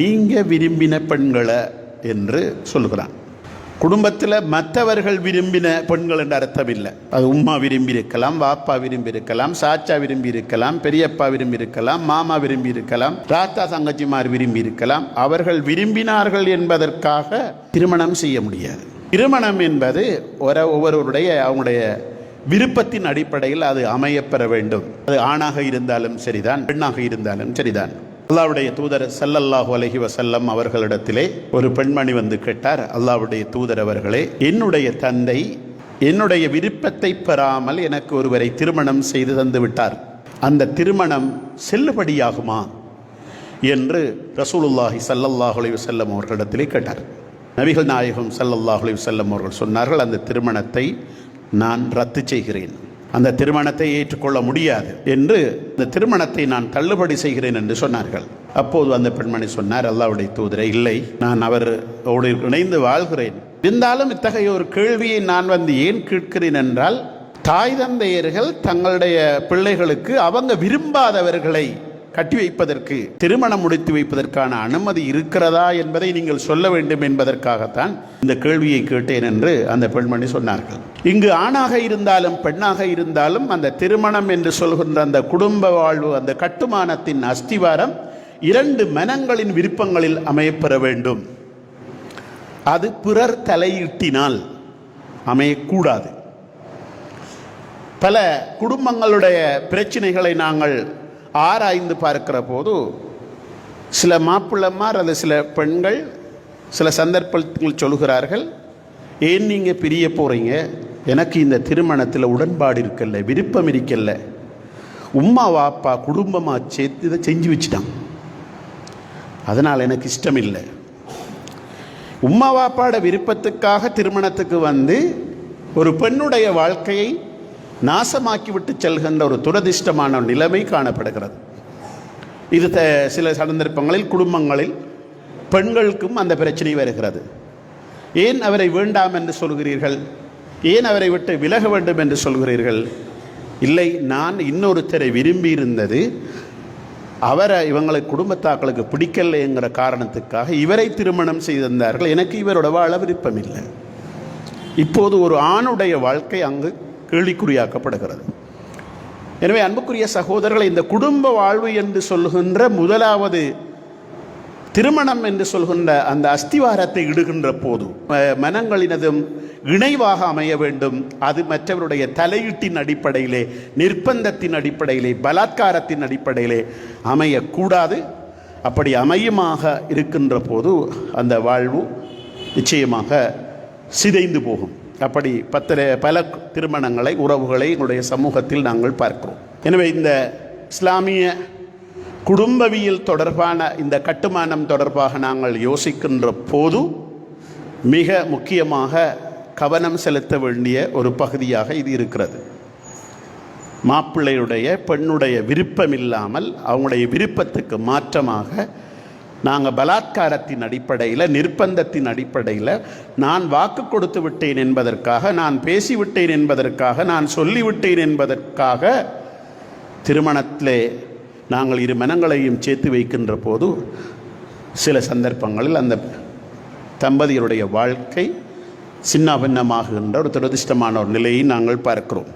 நீங்கள் விரும்பின பெண்களை என்று சொல்கிறான் குடும்பத்தில் மற்றவர்கள் விரும்பின பெண்கள் என்று அர்த்தம் இல்லை. அது உம்மா விரும்பி இருக்கலாம் வாப்பா விரும்பி இருக்கலாம் சாச்சா விரும்பி இருக்கலாம் பெரியப்பா விரும்பி இருக்கலாம் மாமா விரும்பி இருக்கலாம் தாத்தா தங்கச்சிமார் விரும்பி இருக்கலாம் அவர்கள் விரும்பினார்கள் என்பதற்காக திருமணம் செய்ய முடியாது. திருமணம் என்பது ஒரு ஒவ்வொருவருடைய அவங்களுடைய விருப்பத்தின் அடிப்படையில் அது அமையப்பெற வேண்டும். அது ஆணாக இருந்தாலும் சரிதான் பெண்ணாக இருந்தாலும் சரிதான். அல்லாவுடைய தூதர் சல்லல்லாஹு அலைஹி வசல்லம் அவர்களிடத்திலே ஒரு பெண்மணி வந்து கேட்டார் அல்லாவுடைய தூதர் அவர்களே என்னுடைய தந்தை என்னுடைய விருப்பத்தை பெறாமல் எனக்கு ஒருவரை திருமணம் செய்து தந்து விட்டார். அந்த திருமணம் செல்லுபடியாகுமா? என்று ரசூலுல்லாஹி சல்லல்லாஹு அலைஹி வஸல்லம் அவர்களிடத்திலே கேட்டார். நபிகள் நாயகம் சல்லல்லாஹு செல்லம் அவர்கள் சொன்னார்கள் அந்த திருமணத்தை நான் ரத்து செய்கிறேன். அந்த திருமணத்தை ஏற்றுக்கொள்ள முடியாது என்று இந்த திருமணத்தை நான் தள்ளுபடி செய்கிறேன் என்று சொன்னார்கள். அப்போது அந்த பெண்மணி சொன்னார் அல்லாவுடைய தூதரை இல்லை நான் அவர் இணைந்து வாழ்கிறேன். இருந்தாலும் இத்தகைய ஒரு கேள்வியை நான் வந்து ஏன் கேட்கிறேன் என்றால் தாய் தந்தையர்கள் தங்களுடைய பிள்ளைகளுக்கு அவங்க விரும்பாதவர்களை கட்டி வைப்பதற்கு திருமணம் முடித்து வைப்பதற்கான அனுமதி இருக்கிறதா என்பதை நீங்கள் சொல்ல வேண்டும் என்பதற்காகத்தான் இந்த கேள்வியை கேட்டேன் என்று அந்த பெண்மணி சொன்னார்கள். இங்கு ஆணாக இருந்தாலும் பெண்ணாக இருந்தாலும் அந்த திருமணம் என்று சொல்கின்ற அந்த குடும்ப வாழ்வு அந்த கட்டுமானத்தின் அஸ்திவாரம் இரண்டு மனங்களின் விருப்பங்களில் அமையப்பெற வேண்டும். அது பிறர் தலையீட்டினால் அமையக்கூடாது. பல குடும்பங்களுடைய பிரச்சனைகளை நாங்கள் ஆராய்ந்து பார்க்கிற போது சில மாப்பிள்ளமார் அல்லது சில பெண்கள் சில சந்தர்ப்பங்கள் சொல்கிறார்கள் ஏன் நீங்கள் பிரிய போகிறீங்க எனக்கு இந்த திருமணத்தில் உடன்பாடு இருக்கல விருப்பம் இருக்கல்ல. உம்மா வாப்பா குடும்பமாக சேர்த்து இதை செஞ்சு வச்சுட்டான். அதனால் எனக்கு இஷ்டம் இல்லை உம்மா வாப்பாட விருப்பத்துக்காக திருமணத்துக்கு வந்து ஒரு பெண்ணுடைய வாழ்க்கையை நாசமாக்கிவிட்டு செல்கின்ற ஒரு துரதிர்ஷ்டமான நிலைமை காணப்படுகிறது. இது த சில சந்தர்ப்பங்களில் குடும்பங்களில் பெண்களுக்கும் அந்த பிரச்சனை வருகிறது. ஏன் அவரை வேண்டாம் என்று சொல்கிறீர்கள்? ஏன் அவரை விட்டு விலக வேண்டும் என்று சொல்கிறீர்கள்? இல்லை நான் இன்னொருத்தரை விரும்பி இருந்தது அவரை இவங்களை குடும்பத்தாக்களுக்கு பிடிக்கலைங்கிற காரணத்துக்காக இவரை திருமணம் செய்திருந்தார்கள். எனக்கு இவரோட வாழ விருப்பம் இல்லை இப்போது ஒரு ஆணுடைய வாழ்க்கை அங்கு கேள்விக்குறியாக்கப்படுகிறது. எனவே அன்புக்குரிய சகோதரர்களை இந்த குடும்ப வாழ்வு என்று சொல்கின்ற முதலாவது திருமணம் என்று சொல்கின்ற அந்த அஸ்திவாரத்தை இடுகின்ற போது மனங்களினதும் இணைவாக அமைய வேண்டும். அது மற்றவருடைய தலையீட்டின் அடிப்படையிலே நிர்பந்தத்தின் அடிப்படையிலே பலாத்காரத்தின் அடிப்படையிலே அமையக்கூடாது. அப்படி அமையுமாக இருக்கின்ற போது அந்த வாழ்வு நிச்சயமாக சிதைந்து போகும். அப்படி பத்திர பல திருமணங்களை உறவுகளை எங்களுடைய சமூகத்தில் நாங்கள் பார்க்கிறோம். எனவே இந்த இஸ்லாமிய குடும்பவியல் தொடர்பான இந்த கட்டுமானம் தொடர்பாக நாங்கள் யோசிக்கின்ற போது மிக முக்கியமாக கவனம் செலுத்த வேண்டிய ஒரு பகுதியாக இது இருக்கிறது. மாப்பிள்ளையுடைய பெண்ணுடைய விருப்பம் இல்லாமல் அவங்களுடைய விருப்பத்துக்கு மாற்றமாக நாங்கள் பலாத்காரத்தின் அடிப்படையில் நிர்பந்தத்தின் அடிப்படையில் நான் வாக்கு கொடுத்து விட்டேன் என்பதற்காக நான் பேசிவிட்டேன் என்பதற்காக நான் சொல்லிவிட்டேன் என்பதற்காக திருமணத்திலே நாங்கள் இரு மனங்களையும் சேர்த்து வைக்கின்ற போது சில சந்தர்ப்பங்களில் அந்த தம்பதியருடைய வாழ்க்கை சின்ன பின்னமாகுகின்ற ஒரு துரதிர்ஷ்டமான ஒரு நிலையை நாங்கள் பார்க்கிறோம்.